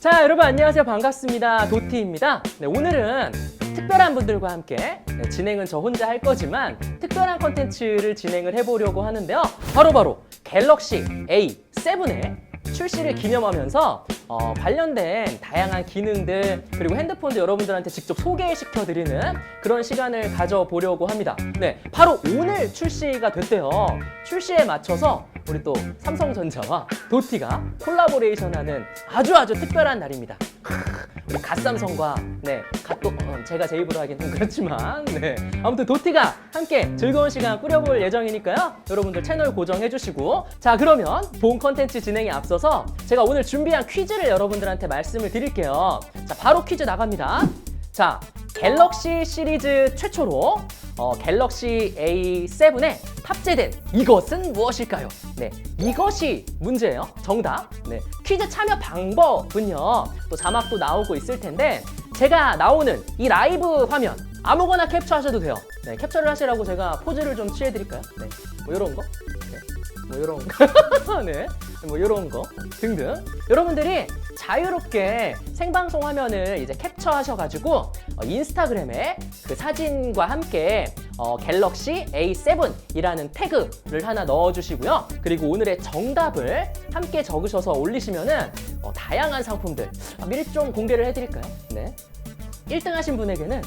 자, 여러분 안녕하세요. 반갑습니다. 도티입니다. 네, 오늘은 특별한 분들과 함께 네, 진행은 저 혼자 할 거지만 특별한 컨텐츠를 진행을 해보려고 하는데요. 바로바로 갤럭시 A7의 출시를 기념하면서 어, 관련된 다양한 기능들 그리고 핸드폰도 여러분들한테 직접 소개시켜 드리는 그런 시간을 가져보려고 합니다. 네, 바로 오늘 출시가 됐대요. 출시에 맞춰서 우리 또 삼성전자와 도티가 콜라보레이션하는 아주 아주 특별한 날입니다. 갓삼성과 네, 갓도 어, 제가 제 입으로 하긴 좀 그렇지만 네. 아무튼 도티가 함께 즐거운 시간 꾸려볼 예정이니까요. 여러분들 채널 고정해 주시고 자, 그러면 본 컨텐츠 진행에 앞서서 제가 오늘 준비한 퀴즈 를 여러분들한테 말씀을 드릴게요. 자, 바로 퀴즈 나갑니다. 자, 갤럭시 시리즈 최초로 어, 갤럭시 A7에 탑재된 이것은 무엇일까요? 네, 이것이 문제예요. 정답. 네, 퀴즈 참여 방법은요. 또 자막도 나오고 있을 텐데 제가 나오는 이 라이브 화면 아무거나 캡처하셔도 돼요. 네, 캡처를 하시라고 제가 포즈를 좀 취해드릴까요? 네, 뭐 이런 거. 네, 뭐 이런 거. 네, 뭐 이런 거 등등. 여러분들이 자유롭게 생방송 화면을 이제 캡처하셔가지고 어, 인스타그램에 그 사진과 함께 어, 갤럭시 A7이라는 태그를 하나 넣어주시고요. 그리고 오늘의 정답을 함께 적으셔서 올리시면은 어, 다양한 상품들 아, 미리 좀 공개를 해드릴까요? 네. 1등 하신 분에게는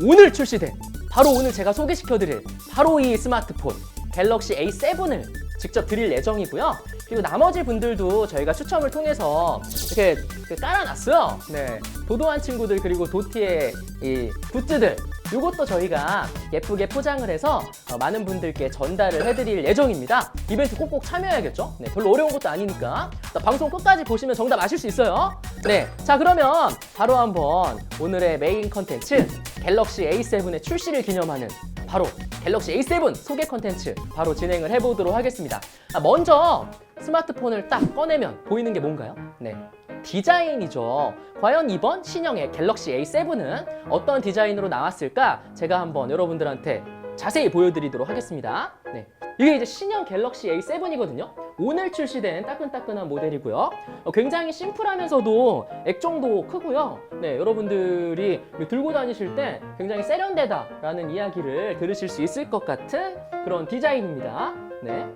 오늘 출시된 바로 오늘 제가 소개시켜드릴 바로 이 스마트폰 갤럭시 A7을 직접 드릴 예정이고요. 그리고 나머지 분들도 저희가 추첨을 통해서 이렇게 깔아놨어요. 네, 도도한 친구들 그리고 도티의 이 굿즈들 이것도 저희가 예쁘게 포장을 해서 어, 많은 분들께 전달을 해드릴 예정입니다. 이벤트 꼭꼭 참여해야겠죠? 네, 별로 어려운 것도 아니니까 자, 방송 끝까지 보시면 정답 아실 수 있어요. 네, 자 그러면 바로 한번 오늘의 메인 컨텐츠 갤럭시 A7의 출시를 기념하는 바로 갤럭시 A7 소개 컨텐츠 바로 진행을 해보도록 하겠습니다. 아, 먼저 스마트폰을 딱 꺼내면 보이는 게 뭔가요? 네. 디자인이죠. 과연 이번 신형의 갤럭시 A7은 어떤 디자인으로 나왔을까? 제가 한번 여러분들한테 자세히 보여드리도록 하겠습니다. 네. 이게 이제 신형 갤럭시 A7이거든요. 오늘 출시된 따끈따끈한 모델이고요. 어, 굉장히 심플하면서도 액정도 크고요. 네, 여러분들이 들고 다니실 때 굉장히 세련되다라는 이야기를 들으실 수 있을 것 같은 그런 디자인입니다. 네.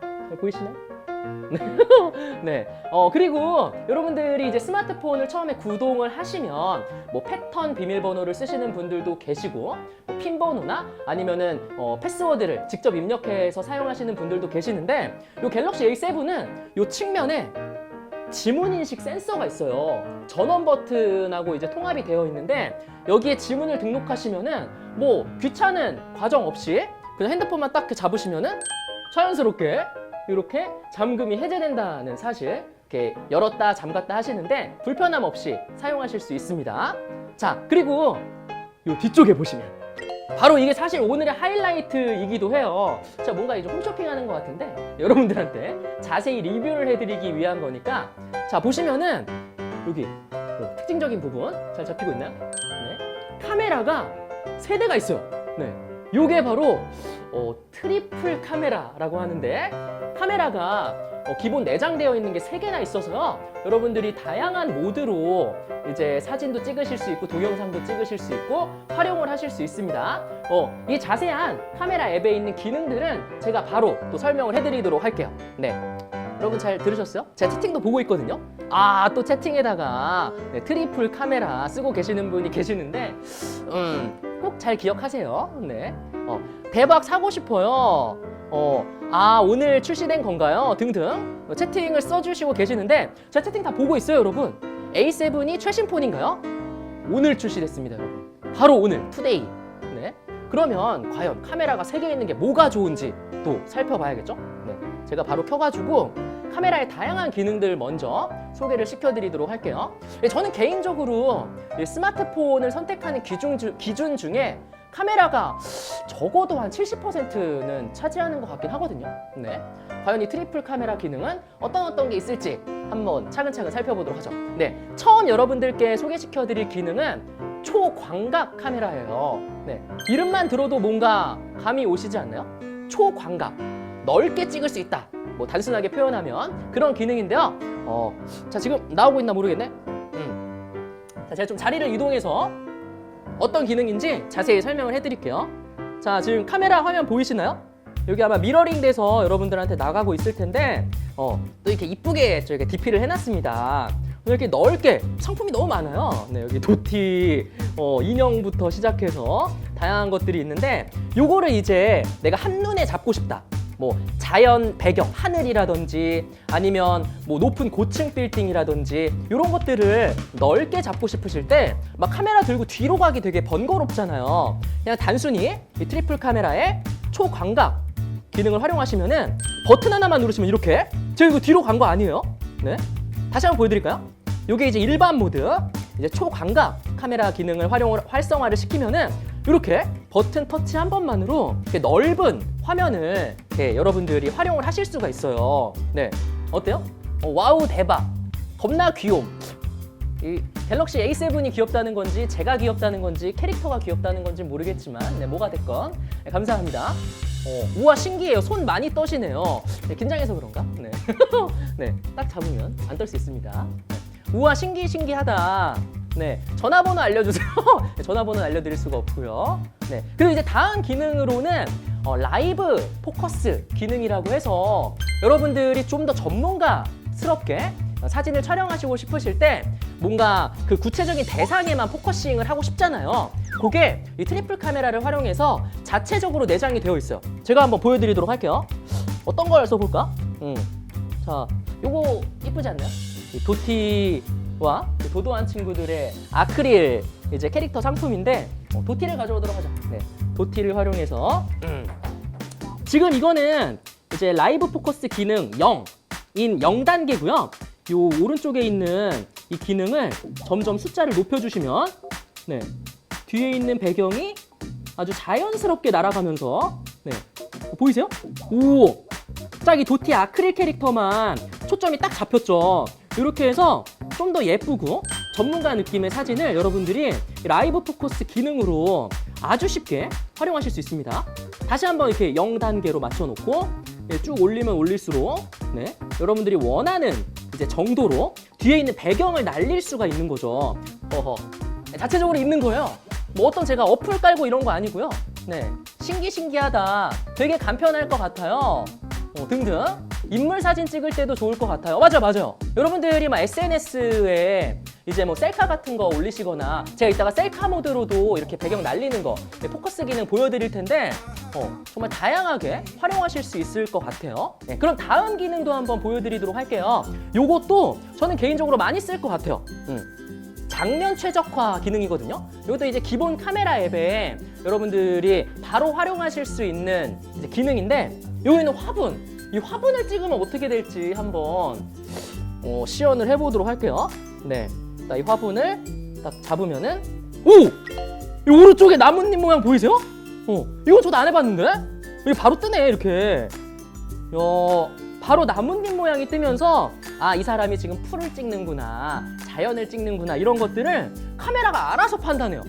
잘 보이시나요? 네. 어, 그리고 여러분들이 이제 스마트폰을 처음에 구동을 하시면 뭐 패턴 비밀번호를 쓰시는 분들도 계시고 뭐 핀번호나 아니면은 어, 패스워드를 직접 입력해서 사용하시는 분들도 계시는데 이 갤럭시 A7은 이 측면에 지문 인식 센서가 있어요. 전원 버튼하고 이제 통합이 되어 있는데 여기에 지문을 등록하시면은 뭐 귀찮은 과정 없이 그냥 핸드폰만 딱 잡으시면은 자연스럽게 이렇게 잠금이 해제된다는 사실 이렇게 열었다 잠갔다 하시는데 불편함 없이 사용하실 수 있습니다. 자 그리고 이 뒤쪽에 보시면 바로 이게 사실 오늘의 하이라이트이기도 해요. 자 뭔가 이제 홈쇼핑하는 것 같은데 여러분들한테 자세히 리뷰를 해드리기 위한 거니까 자 보시면은 여기 뭐 특징적인 부분 잘 잡히고 있나요? 네. 카메라가 세 대가 있어요. 네. 요게 바로 어, 트리플 카메라라고 하는데 카메라가 어, 기본 내장되어 있는 게 세개나 있어서요. 여러분들이 다양한 모드로 이제 사진도 찍으실 수 있고 동영상도 찍으실 수 있고 활용을 하실 수 있습니다. 어, 이 자세한 카메라 앱에 있는 기능들은 제가 바로 또 설명을 해드리도록 할게요. 네. 여러분 잘 들으셨어요? 제가 채팅도 보고 있거든요. 아, 또 채팅에다가 네, 트리플 카메라 쓰고 계시는 분이 계시는데, 음, 꼭 잘 기억하세요. 네. 어, 대박 사고 싶어요. 어, 아, 오늘 출시된 건가요? 등등 어, 채팅을 써주시고 계시는데, 제가 채팅 다 보고 있어요, 여러분. A7이 최신 폰인가요? 오늘 출시됐습니다, 여러분. 바로 오늘, 투데이. 네. 그러면 과연 카메라가 세 개 있는 게 뭐가 좋은지 또 살펴봐야겠죠? 네. 제가 바로 켜가지고 카메라의 다양한 기능들 먼저 소개를 시켜드리도록 할게요. 예, 저는 개인적으로 이 스마트폰을 선택하는 기준, 주- 기준 중에 카메라가 적어도 한 70%는 차지하는 것 같긴 하거든요. 네. 과연 이 트리플 카메라 기능은 어떤 어떤 게 있을지 한번 차근차근 살펴보도록 하죠. 네. 처음 여러분들께 소개시켜드릴 기능은 초광각 카메라예요. 네. 이름만 들어도 뭔가 감이 오시지 않나요? 초광각. 넓게 찍을 수 있다. 뭐 단순하게 표현하면 그런 기능인데요. 어, 자 지금 나오고 있나 모르겠네. 음. 자 제가 좀 자리를 이동해서 어떤 기능인지 자세히 설명을 해드릴게요. 자 지금 카메라 화면 보이시나요? 여기 아마 미러링 돼서 여러분들한테 나가고 있을 텐데 어, 또 이렇게 이쁘게 저렇게 DP를 해놨습니다. 이렇게 넓게 상품이 너무 많아요. 네, 여기 도티, 어, 인형부터 시작해서 다양한 것들이 있는데 요거를 이제 내가 한눈에 잡고 싶다. 뭐 자연 배경, 하늘이라든지 아니면 뭐 높은 고층 빌딩이라든지 이런 것들을 넓게 잡고 싶으실 때 막 카메라 들고 뒤로 가기 되게 번거롭잖아요. 그냥 단순히 이 트리플 카메라에 초광각 기능을 활용하시면은 버튼 하나만 누르시면 이렇게 제가 이거 뒤로 간 거 아니에요? 네. 다시 한번 보여드릴까요? 이게 이제 일반 모드, 이제 초광각 카메라 기능을 활용을 활성화를 시키면은 이렇게 버튼 터치 한 번만으로 이렇게 넓은 화면을 이렇게 여러분들이 활용을 하실 수가 있어요. 네, 어때요? 어, 와우 대박, 겁나 귀여움. 이 갤럭시 A7이 귀엽다는 건지 제가 귀엽다는 건지 캐릭터가 귀엽다는 건지 모르겠지만 네, 뭐가 됐건 네, 감사합니다. 어, 우와 신기해요. 손 많이 떠시네요. 네, 긴장해서 그런가? 네, 네, 딱 잡으면 안 떨 수 있습니다. 네. 우와 신기 신기하다. 네, 전화번호 알려주세요. 네, 전화번호 알려드릴 수가 없고요. 네, 그리고 이제 다음 기능으로는 어, 라이브 포커스 기능이라고 해서 여러분들이 좀 더 전문가스럽게 어, 사진을 촬영하시고 싶으실 때 뭔가 그 구체적인 대상에만 포커싱을 하고 싶잖아요. 그게 이 트리플 카메라를 활용해서 자체적으로 내장이 되어 있어요. 제가 한번 보여드리도록 할게요. 어떤 걸 써볼까? 음. 자, 요거 이쁘지 않나요? 이 도티와 그 도도한 친구들의 아크릴 이제 캐릭터 상품인데 어, 도티를 가져오도록 하죠. 네, 도티를 활용해서 음. 지금 이거는 이제 라이브 포커스 기능 0인 0단계고요. 요 오른쪽에 있는 이 기능을 점점 숫자를 높여주시면 네, 뒤에 있는 배경이 아주 자연스럽게 날아가면서 네, 보이세요? 오, 딱 이 도티 아크릴 캐릭터만 초점이 딱 잡혔죠. 이렇게 해서 좀 더 예쁘고 전문가 느낌의 사진을 여러분들이 이 라이브 포커스 기능으로 아주 쉽게 활용하실 수 있습니다. 다시 한번 이렇게 0단계로 맞춰놓고 예, 쭉 올리면 올릴수록 네, 여러분들이 원하는 이제 정도로 뒤에 있는 배경을 날릴 수가 있는 거죠. 어허. 네, 자체적으로 있는 거예요. 뭐 어떤 제가 어플 깔고 이런 거 아니고요. 네, 신기신기하다. 되게 간편할 것 같아요. 어, 등등. 인물 사진 찍을 때도 좋을 것 같아요. 어, 맞아요, 맞아요. 여러분들이 막 SNS에 이제 뭐 셀카 같은 거 올리시거나 제가 이따가 셀카 모드로도 이렇게 배경 날리는 거 네, 포커스 기능 보여드릴 텐데 어, 정말 다양하게 활용하실 수 있을 것 같아요. 네, 그럼 다음 기능도 한번 보여드리도록 할게요. 요것도 저는 개인적으로 많이 쓸 것 같아요. 음. 장면 최적화 기능이거든요. 이것도 이제 기본 카메라 앱에 여러분들이 바로 활용하실 수 있는 기능인데 여기는 화분. 이 화분을 찍으면 어떻게 될지 한번 어, 시연을 해보도록 할게요. 네, 자, 이 화분을 딱 잡으면은 오! 이 오른쪽에 나뭇잎 모양 보이세요? 어, 이거 저도 안 해봤는데? 이게 바로 뜨네 이렇게. 야, 바로 나뭇잎 모양이 뜨면서 아, 이 사람이 지금 풀을 찍는구나, 자연을 찍는구나 이런 것들을 카메라가 알아서 판단해요.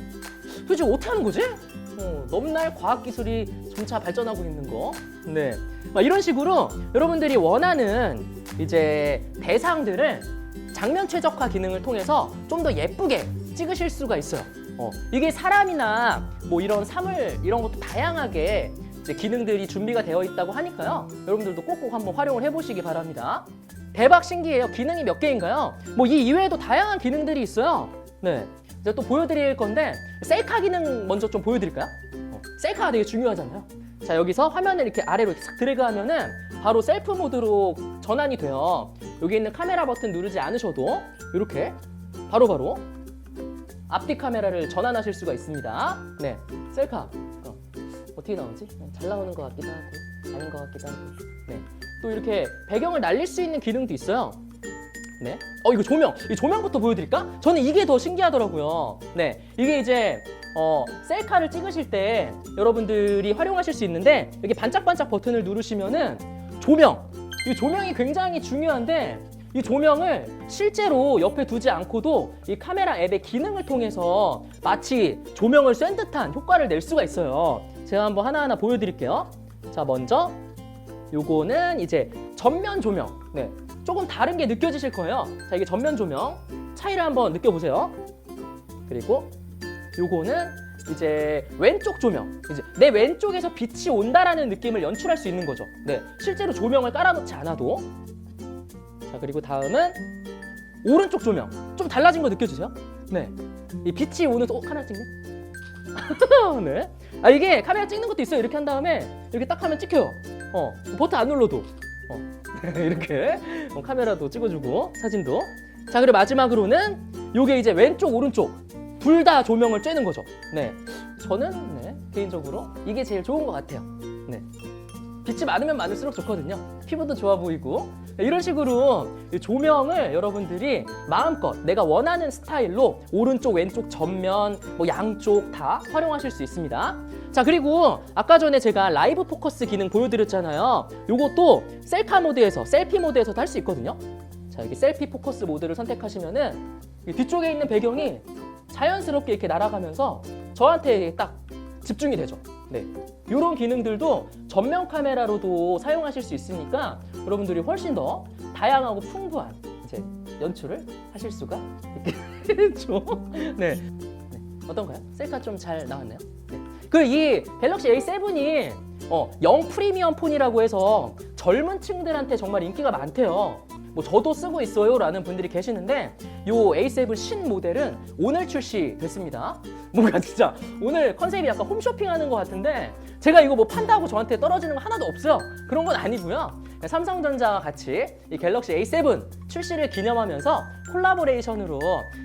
도대체 어떻게 하는 거지? 어, 넘날 과학 기술이 점차 발전하고 있는 거. 네. 막 이런 식으로 여러분들이 원하는 이제 대상들을 장면 최적화 기능을 통해서 좀 더 예쁘게 찍으실 수가 있어요. 어, 이게 사람이나 뭐 이런 사물 이런 것도 다양하게 기능들이 준비가 되어 있다고 하니까요. 여러분들도 꼭꼭 한번 활용을 해보시기 바랍니다. 대박 신기해요. 기능이 몇 개인가요? 뭐 이 이외에도 다양한 기능들이 있어요. 네. 이제 또 보여드릴 건데 셀카 기능 먼저 좀 보여드릴까요? 어, 셀카가 되게 중요하잖아요. 자 여기서 화면을 이렇게 아래로 싹 드래그하면은 바로 셀프 모드로 전환이 돼요. 여기 있는 카메라 버튼 누르지 않으셔도 이렇게 바로바로 앞뒤 카메라를 전환하실 수가 있습니다. 네, 셀카 어, 어떻게 나오지? 잘 나오는 것 같기도 하고 아닌 것 같기도 하고. 네, 또 이렇게 배경을 날릴 수 있는 기능도 있어요. 네. 어, 이거 조명. 이 조명부터 보여드릴까? 저는 이게 더 신기하더라고요. 네. 이게 이제, 어, 셀카를 찍으실 때 여러분들이 활용하실 수 있는데, 여기 반짝반짝 버튼을 누르시면은 조명. 이 조명이 굉장히 중요한데, 이 조명을 실제로 옆에 두지 않고도 이 카메라 앱의 기능을 통해서 마치 조명을 쐰 듯한 효과를 낼 수가 있어요. 제가 한번 하나하나 보여드릴게요. 자, 먼저 요거는 이제 전면 조명. 네. 조금 다른 게 느껴지실 거예요. 자, 이게 전면 조명. 차이를 한번 느껴보세요. 그리고 요거는 이제 왼쪽 조명. 이제 내 왼쪽에서 빛이 온다라는 느낌을 연출할 수 있는 거죠. 네. 실제로 조명을 깔아놓지 않아도. 자, 그리고 다음은 오른쪽 조명. 좀 달라진 거 느껴지세요? 네. 이 빛이 오는, 어, 카메라 찍네? 네. 아, 이게 카메라 찍는 것도 있어요. 이렇게 한 다음에 이렇게 딱 하면 찍혀요. 어, 버튼 안 눌러도. 어, 이렇게 어, 카메라도 찍어주고 사진도. 자, 그리고 마지막으로는 요게 이제 왼쪽, 오른쪽 둘 다 조명을 쬐는 거죠. 네. 저는 네, 개인적으로 이게 제일 좋은 것 같아요. 네. 빛이 많으면 많을수록 좋거든요. 피부도 좋아 보이고 네, 이런 식으로 이 조명을 여러분들이 마음껏 내가 원하는 스타일로 오른쪽, 왼쪽, 전면, 뭐 양쪽 다 활용하실 수 있습니다. 자 그리고 아까 전에 제가 라이브 포커스 기능 보여드렸잖아요. 요것도 셀카 모드에서 셀피 모드에서도 할 수 있거든요. 자 여기 셀피 포커스 모드를 선택하시면은 이 뒤쪽에 있는 배경이 자연스럽게 이렇게 날아가면서 저한테 딱 집중이 되죠. 네. 이런 기능들도 전면 카메라로도 사용하실 수 있으니까 여러분들이 훨씬 더 다양하고 풍부한 이제 연출을 하실 수가 있겠죠. 네. 네. 어떤가요? 셀카 좀 잘 나왔나요? 네. 그이 갤럭시 A7이 어, 0 프리미엄 폰이라고 해서 젊은 층들한테 정말 인기가 많대요. 뭐 저도 쓰고 있어요 라는 분들이 계시는데 요 A7 신 모델은 오늘 출시됐습니다. 뭔가 진짜 오늘 컨셉이 약간 홈쇼핑하는 것 같은데 제가 이거 뭐 판다고 저한테 떨어지는 거 하나도 없어요. 그런 건 아니고요. 삼성전자와 같이 이 갤럭시 A7 출시를 기념하면서 콜라보레이션으로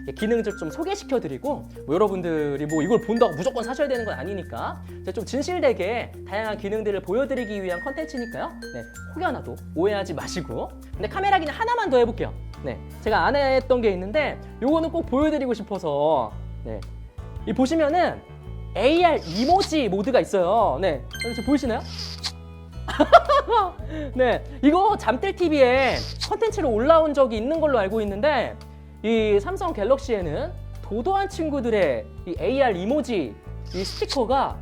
이 기능들 좀 소개시켜드리고 뭐 여러분들이 뭐 이걸 본다고 무조건 사셔야 되는 건 아니니까 좀 진실되게 다양한 기능들을 보여드리기 위한 컨텐츠니까요. 네, 혹여나도 오해하지 마시고 근데 카메라 기능 하나만 더 해볼게요. 네, 제가 안 했던 게 있는데 요거는 꼭 보여드리고 싶어서 네, 이 보시면은 AR 이모지 모드가 있어요. 네, 보이시나요? 네, 이거 잠들 TV에 컨텐츠로 올라온 적이 있는 걸로 알고 있는데 이 삼성 갤럭시에는 도도한 친구들의 이 AR 이모지 이 스티커가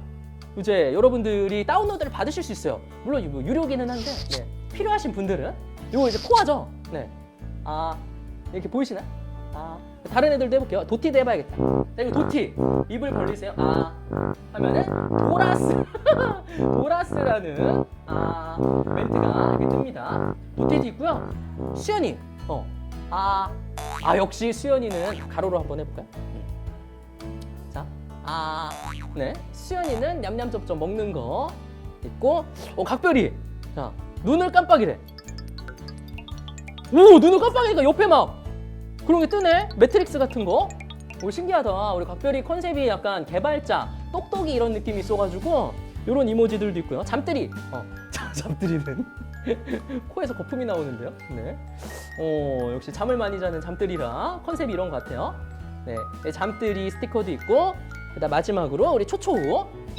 이제 여러분들이 다운로드를 받으실 수 있어요. 물론 이거 유료기는 한데 네, 필요하신 분들은 이거 이제 코아죠. 네, 아 이렇게 보이시나? 아 다른 애들도 해볼게요. 도티도 해봐야겠다. 자, 이거 도티 입을 벌리세요. 아 하면은 도라스 도라스라는 아 멘트가 이렇게 뜹니다. 도티도 있고요. 수연이 어. 아, 아 역시 수연이는 가로로 한번 해볼까요? 음. 자, 아, 네. 수연이는 냠냠쩝쩝 먹는 거 있고, 어 각별이. 자, 눈을 깜빡이래. 오, 눈을 깜빡이니까 옆에 막 그런 게 뜨네. 매트릭스 같은 거. 오, 신기하다. 우리 각별이 컨셉이 약간 개발자, 똑똑이 이런 느낌이 있어가지고 이런 이모지들도 있고요. 잠들이. 어, 자, 잠들이는 코에서 거품이 나오는데요. 네. 어, 역시 잠을 많이 자는 잠들이라 컨셉이 이런 것 같아요. 네, 네, 잠들이 스티커도 있고, 그다음 마지막으로 우리 초초.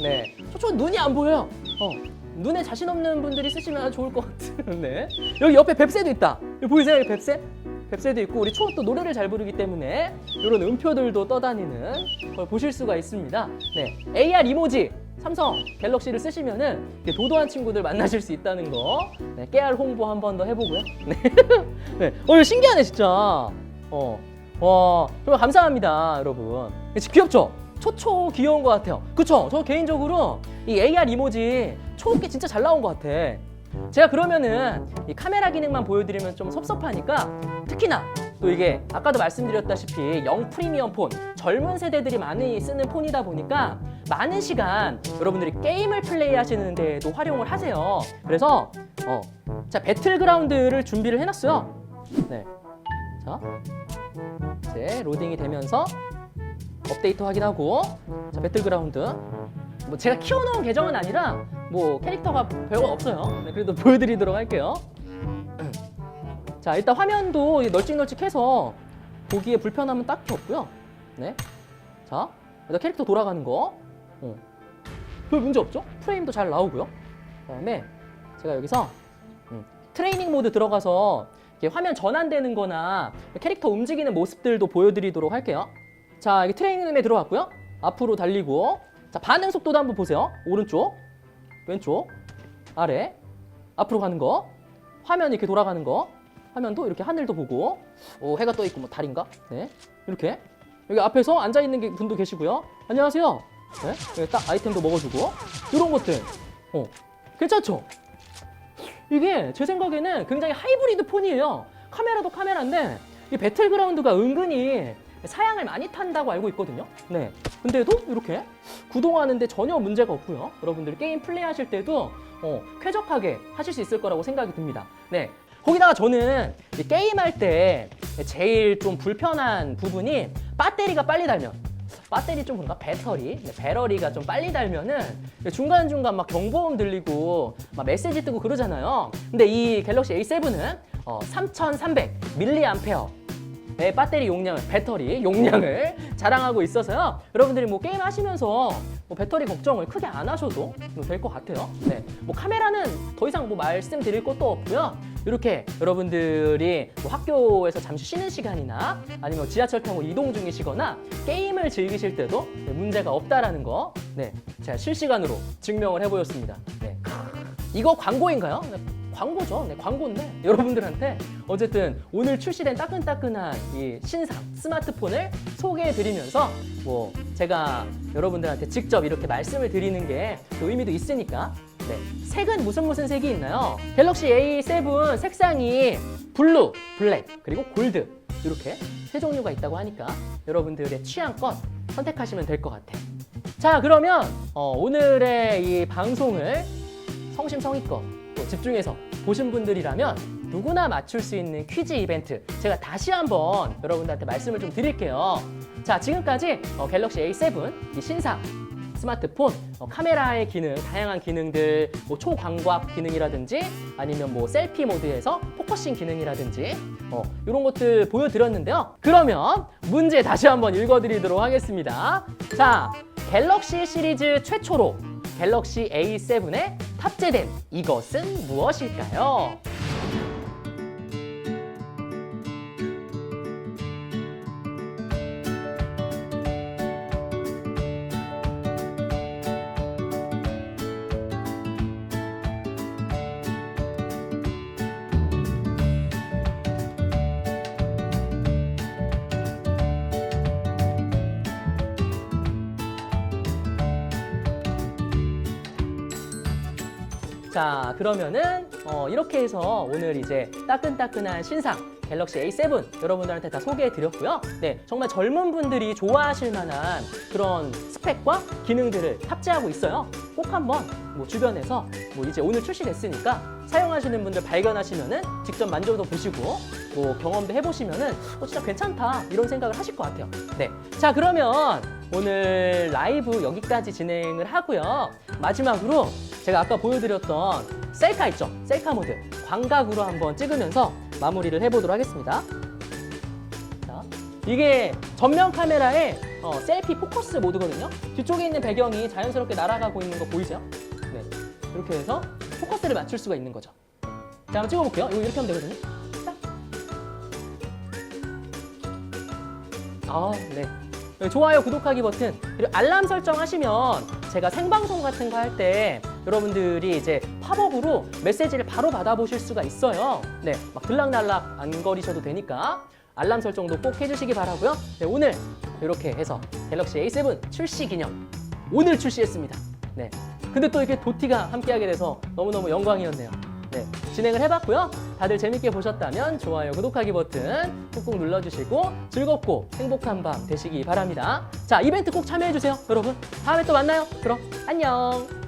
네, 초초 눈이 안 보여요. 어, 눈에 자신 없는 분들이 쓰시면 좋을 것 같은. 네, 여기 옆에 뱁새도 있다. 여기 보이세요, 여기 뱁새? 뱁새도 있고 우리 초또 노래를 잘 부르기 때문에 이런 음표들도 떠다니는 걸 보실 수가 있습니다. 네, AR 이모지 삼성 갤럭시를 쓰시면은 도도한 친구들 만나실 수 있다는 거 네, 깨알 홍보 한 번 더 해보고요. 네, 네, 어 이거 신기하네 진짜. 어, 와 정말 감사합니다, 여러분. 귀엽죠? 초초 귀여운 것 같아요. 그쵸? 저 개인적으로 이 AR 이모지 초록게 진짜 잘 나온 것 같아. 제가 그러면은 이 카메라 기능만 보여드리면 좀 섭섭하니까 특히나 또 이게 아까도 말씀드렸다시피 0 프리미엄 폰 젊은 세대들이 많이 쓰는 폰이다 보니까 많은 시간 여러분들이 게임을 플레이하시는 데도 활용을 하세요. 그래서 어, 자 배틀그라운드를 준비를 해놨어요. 네, 자 이제 로딩이 되면서 업데이트 확인하고 자 배틀그라운드 뭐 제가 키워놓은 계정은 아니라 뭐 캐릭터가 별거 없어요. 네, 그래도 보여드리도록 할게요. 자 일단 화면도 널찍널찍해서 보기에 불편함은 딱히 없고요. 네. 자 일단 캐릭터 돌아가는 거. 어. 별 문제 없죠? 프레임도 잘 나오고요. 그다음에 제가 여기서 음, 트레이닝 모드 들어가서 화면 전환되는 거나 캐릭터 움직이는 모습들도 보여드리도록 할게요. 자, 이게 트레이닝에 들어갔고요. 앞으로 달리고. 자, 반응 속도도 한번 보세요. 오른쪽, 왼쪽, 아래, 앞으로 가는 거, 화면 이렇게 돌아가는 거, 화면도 이렇게 하늘도 보고, 오 해가 떠 있고 뭐 달인가? 네, 이렇게 여기 앞에서 앉아 있는 게- 분도 계시고요. 안녕하세요. 네, 딱 아이템도 먹어주고 이런 것들, 어 괜찮죠? 이게 제 생각에는 굉장히 하이브리드 폰이에요. 카메라도 카메라인데 이 배틀그라운드가 은근히 사양을 많이 탄다고 알고 있거든요. 네. 근데도 이렇게 구동하는데 전혀 문제가 없고요. 여러분들 게임 플레이하실 때도 어, 쾌적하게 하실 수 있을 거라고 생각이 듭니다. 네. 거기다가 저는 이 게임할 때 제일 좀 불편한 부분이 배터리가 빨리 달면 배터리 좀 그런가? 배터리? 네, 배터리가 좀 빨리 달면은 중간중간 막 경보음 들리고 막 메시지 뜨고 그러잖아요. 근데 이 갤럭시 A7은 어, 3300 밀리암페어 의 배터리 용량을 배터리 용량을 자랑하고 있어서요. 여러분들이 뭐 게임 하시면서 뭐 배터리 걱정을 크게 안 하셔도 될 것 같아요. 네, 뭐 카메라는 더 이상 뭐 말씀드릴 것도 없고요. 이렇게 여러분들이 뭐 학교에서 잠시 쉬는 시간이나 아니면 지하철 타고 이동 중이시거나 게임을 즐기실 때도 네, 문제가 없다라는 거, 네, 제가 실시간으로 증명을 해보였습니다. 네. 이거 광고인가요? 네, 광고죠. 네, 광고인데 여러분들한테 어쨌든 오늘 출시된 따끈따끈한 이 신상 스마트폰을 소개해 드리면서 뭐 제가 여러분들한테 직접 이렇게 말씀을 드리는 게 또 의미도 있으니까 네, 색은 무슨 무슨 색이 있나요? 갤럭시 A7 색상이 블루, 블랙, 그리고 골드 이렇게 세 종류가 있다고 하니까 여러분들의 취향껏 선택하시면 될 것 같아요. 자 그러면 어, 오늘의 이 방송을 성심성의껏 또 집중해서 보신 분들이라면 누구나 맞출 수 있는 퀴즈 이벤트 제가 다시 한번 여러분들한테 말씀을 좀 드릴게요. 자 지금까지 어, 갤럭시 A7 이 신상 스마트폰 어, 카메라의 기능, 다양한 기능들, 뭐 초광각 기능이라든지 아니면 뭐 셀피 모드에서 포커싱 기능이라든지 어, 이런 것들 보여드렸는데요. 그러면 문제 다시 한번 읽어드리도록 하겠습니다. 자, 갤럭시 시리즈 최초로 갤럭시 A7에 탑재된 이것은 무엇일까요? 자, 그러면은 어, 이렇게 해서 오늘 이제 따끈따끈한 신상 갤럭시 A7 여러분들한테 다 소개해 드렸고요. 네, 정말 젊은 분들이 좋아하실 만한 그런 스펙과 기능들을 탑재하고 있어요. 꼭 한번 뭐 주변에서 뭐 이제 오늘 출시됐으니까 사용하시는 분들 발견하시면은 직접 만져도 보시고 뭐 경험도 해보시면은 어, 진짜 괜찮다 이런 생각을 하실 것 같아요. 네, 자 그러면 오늘 라이브 여기까지 진행을 하고요. 마지막으로 제가 아까 보여드렸던 셀카 있죠? 셀카 모드 광각으로 한번 찍으면서 마무리를 해보도록 하겠습니다. 자, 이게 전면 카메라의 어, 셀피 포커스 모드거든요. 뒤쪽에 있는 배경이 자연스럽게 날아가고 있는 거 보이세요? 네, 이렇게 해서 포커스를 맞출 수가 있는 거죠. 자, 한번 찍어볼게요. 이거 이렇게 하면 되거든요. 자. 아, 네. 네, 좋아요, 구독하기 버튼, 그리고 알람 설정하시면 제가 생방송 같은 거 할 때 여러분들이 이제 팝업으로 메시지를 바로 받아보실 수가 있어요. 네, 막 들락날락 안 거리셔도 되니까 알람 설정도 꼭 해주시기 바라고요. 네, 오늘 이렇게 해서 갤럭시 A7 출시 기념 오늘 출시했습니다. 네, 근데 또 이렇게 도티가 함께하게 돼서 너무너무 영광이었네요. 네, 진행을 해봤고요. 다들 재밌게 보셨다면 좋아요, 구독하기 버튼 꾹꾹 눌러주시고 즐겁고 행복한 밤 되시기 바랍니다. 자, 이벤트 꼭 참여해주세요, 여러분. 다음에 또 만나요. 그럼 안녕.